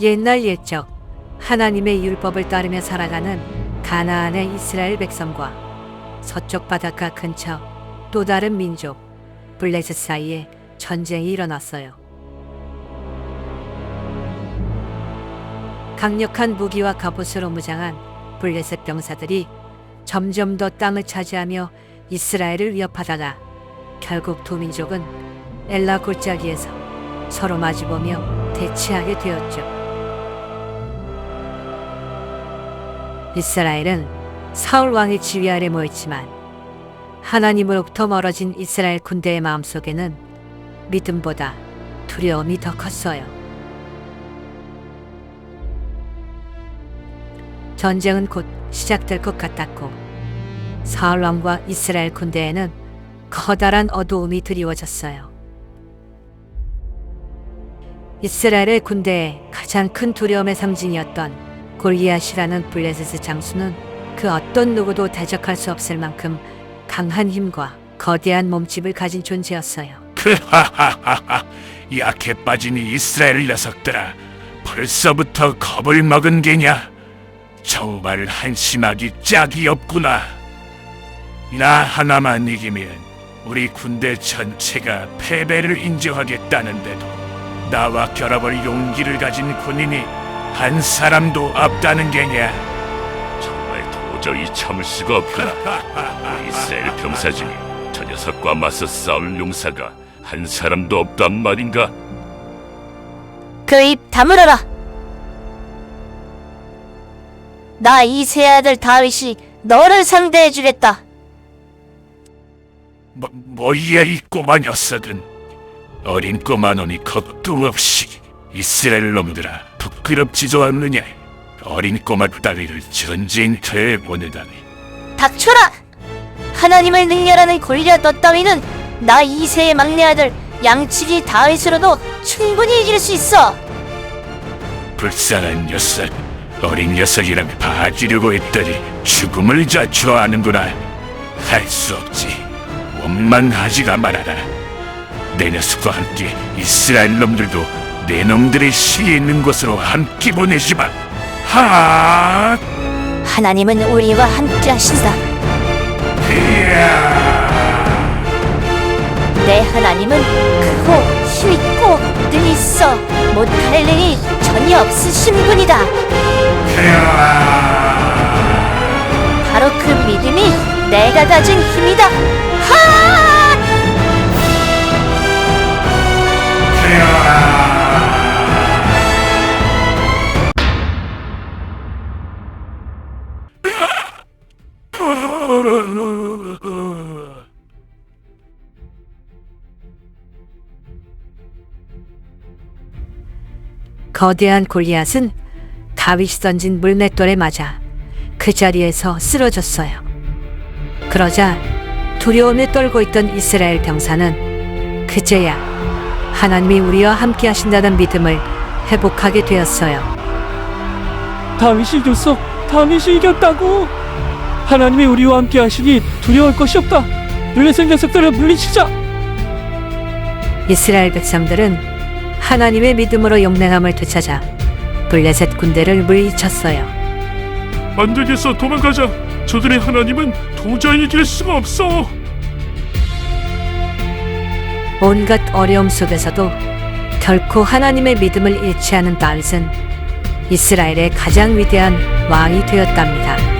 옛날 옛적 하나님의 율법을 따르며 살아가는 가나안의 이스라엘 백성과 서쪽 바닷가 근처 또 다른 민족 블레셋 사이에 전쟁이 일어났어요. 강력한 무기와 갑옷으로 무장한 블레셋 병사들이 점점 더 땅을 차지하며 이스라엘을 위협하다가 결국 두 민족은 엘라 골짜기에서 서로 마주보며 대치하게 되었죠. 이스라엘은 사울 왕의 지휘 아래 모였지만 하나님으로부터 멀어진 이스라엘 군대의 마음속에는 믿음보다 두려움이 더 컸어요. 전쟁은 곧 시작될 것 같았고 사울 왕과 이스라엘 군대에는 커다란 어두움이 드리워졌어요. 이스라엘의 군대의 가장 큰 두려움의 상징이었던 골리앗이라는 블레셋의 장수는 그 어떤 누구도 대적할 수 없을 만큼 강한 힘과 거대한 몸집을 가진 존재였어요. 크하하하하 약해 빠진 이 이스라엘 녀석들아 벌써부터 겁을 먹은 게냐 정말 한심하기 짝이 없구나 나 하나만 이기면 우리 군대 전체가 패배를 인정하겠다는데도 나와 결합을 용기를 가진 군인이 한 사람도 없다는 게냐 정말 도저히 참을 수가 없구나. 이스라엘 병사 중에 저 녀석과 맞서 싸울 용사가 한 사람도 없단 말인가? 그 입 다물어라. 나 이세 아들 다윗이 너를 상대해 주겠다. 뭐, 뭐야 이 꼬마 녀석은 어린 꼬마 놈이 겁도 없이 이스라엘 놈들아 부끄럽지도 않느냐? 어린 꼬마 따위를 전쟁터에 보내다니. 닥쳐라. 하나님을 능멸하는 골리앗 너 따위는 나 이세의 막내 아들 양치기 다윗으로도 충분히 이길 수 있어. 불쌍한 녀석 어린 녀석이랑 봐주려고 했더니 죽음을 자초하는구나. 할 수 없지. 원망하지가 말아라. 내 녀석과 함께 이스라엘 놈들도 내 놈들의 시에 있는 곳으로 함께 보내지마 하 하나님은 우리와 함께 하신다. 내 하나님은 크고 힘 있고 능히 있어 못할 일이 전혀 없으신 분이다. 바로 그 믿음이 내가 가진 힘이다. 하! 거대한 골리앗은 다윗이 던진 물맷돌에 맞아 그 자리에서 쓰러졌어요. 그러자 두려움에 떨고 있던 이스라엘 병사는 그제야 하나님이 우리와 함께 하신다는 믿음을 회복하게 되었어요. 다윗이 이겼어. 다윗이 이겼다고. 하나님이 우리와 함께 하시니 두려울 것이 없다. 블레셋 녀석들을 물리치자. 이스라엘 백성들은 하나님의 믿음으로 용맹함을 되찾아 블레셋 군대를 물리쳤어요. 안 되겠어 도망가자 저들의 하나님은 도저히 이길 수가 없어 온갖 어려움 속에서도 결코 하나님의 믿음을 잃지 않은 다윗은 이스라엘의 가장 위대한 왕이 되었답니다.